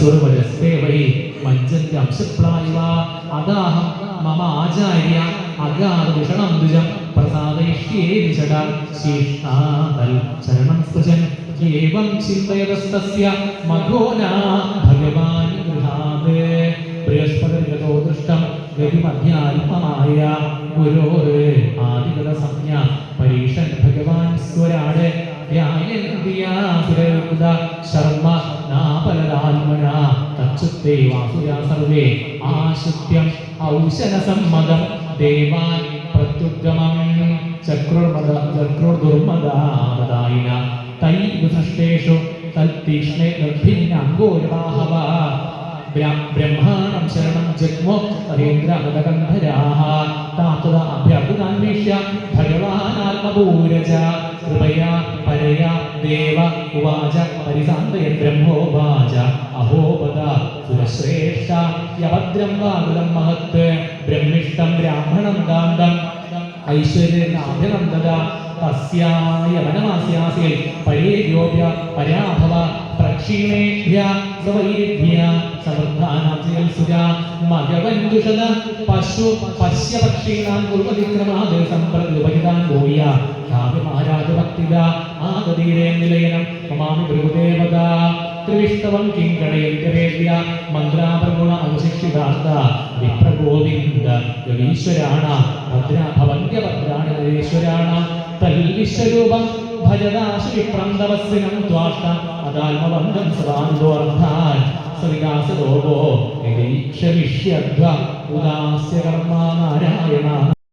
സുരവരസ്തേ Y മഞ്ജന്റെ അംശപ്ലായവ. അദാഹം മമ ആചാര്യ. അഗാർവിഷണം ദ്വിജം. പ്രസാദയിഷ്യേ വിഷട ശീഷ്ണാതൽ ചരണം സ്പൃശൻ ഏവം ചിന്തയതസ്തസ്യ. മഘോനാ ഭഗവാൻ ഗൃഹാത്. ബൃഹസ്പതിഗതോ ദൃഷ്ടം. ഗതിമധ്യാത്മമായ ഗുരോര് ആദിഗത സംജ്ഞ. പരീക്ഷൻ ഭഗവാൻ സ്വരാട്. ധ്യായന്തിയാസുരയുത ശർമ്മ തച്ചുത്തേ വാസുരാ സർവേ ആശുദ്ധ്യം ഔശന സമ്മതം ദേവാൻ പ്രത്യുഗമം ചക്രുർമദ ചക്രുർദുർമദാമദായിന തൈ വിസൃഷ്ടേഷു തൽതീക്ഷ്ണേ നിർഭിന്നംഗോരവാഹവ ബ്രഹ്മാണം ശരണം ജഗ്മോ ഹരേന്ദ്രമതകന്ധരാः താതുത അഭ്യർത്ഥിതാന്വേഷ്യ ഭഗവാനാത്മപൂരജ കൃപയാ പരയാ ദേവ ഉവാച പരിസാന്തയ ബ്രഹ്മോവാച അഹോപദ സുരശ്രേഷ്ഠ. യവദ്രം വാകുലം മഹത്. ബ്രഹ്മിഷ്ടം ബ്രാഹ്മണം ദാന്തം. ഐശ്വര്യനാഭിനന്ദത തസ്യായ വനമാസ്യാസിൽ പരേര്യോഭ്യ പരാഭവ. പ്രക്ഷീണേഭ്യ സവൈരിഭ്യ സമൃദ്ധാനാം സുര മഗവഞ്ജുഷത പശു പശ്യ പക്ഷീണാം കുർവതിക്രമാത് സമ്പ്രതുപരിതാൻ ഗോയ കാവ്യമാരാജഭക്തിത ആഗതീരേ നിലയനം ത്രിവിഷ്ടവം കിങ്കണയന്തിരേഭ്യ മന്ത്രാപ്രഗുണ അവശിക്ഷിതാർത്ഥ വിപ്രഗോവിന്ദ യോഗീശ്വരാണ ഭദ്ര ഭവന്യഭദ്രാണീശ്വരാണ തൽവിശ്വരൂപം ഭജദാശു വിപ്രന്തവസ്സിനം ത്വാഷ്ട അതാത്മബന്ധം സദാന്തോർത്ഥാൻ സവികാസ